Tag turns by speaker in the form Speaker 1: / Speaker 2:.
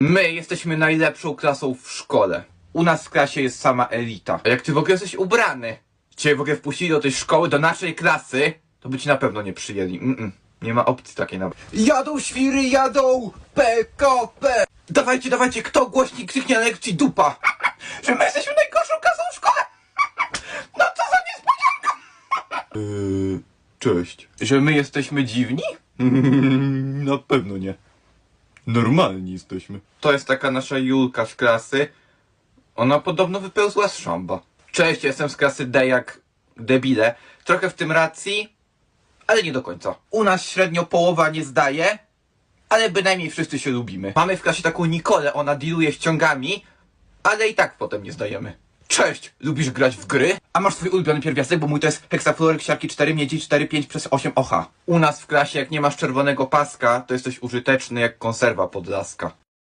Speaker 1: My jesteśmy najlepszą klasą w szkole. U nas w klasie jest sama elita. A jak ty w ogóle jesteś ubrany? Cię w ogóle wpuścili do tej szkoły, do naszej klasy, to by ci na pewno nie przyjęli. Mm-mm. Nie ma opcji takiej nawet. Jadą świry, jadą! PKP! Dawajcie, dawajcie, kto głośniej krzyknie na lekcji dupa? Że my jesteśmy najgorszą klasą w szkole! No co za niespodzianka! Yy, cześć. Że my jesteśmy dziwni? na pewno nie. Normalni jesteśmy. To jest taka nasza Julka z klasy. Ona podobno wypełzła z szamba. Cześć, jestem z klasy D jak debile. Trochę w tym racji, ale nie do końca. U nas średnio połowa nie zdaje, ale bynajmniej wszyscy się lubimy. Mamy w klasie taką Nikolę, ona dealuje ściągami, ale i tak potem nie zdajemy. Cześć! Lubisz grać w gry? A masz swój ulubiony pierwiastek, bo mój to jest heksafluoryk siarki 4 miedzi 4 5 przez 8 OH. U nas w klasie jak nie masz czerwonego paska, to jesteś użyteczny jak konserwa podlaska.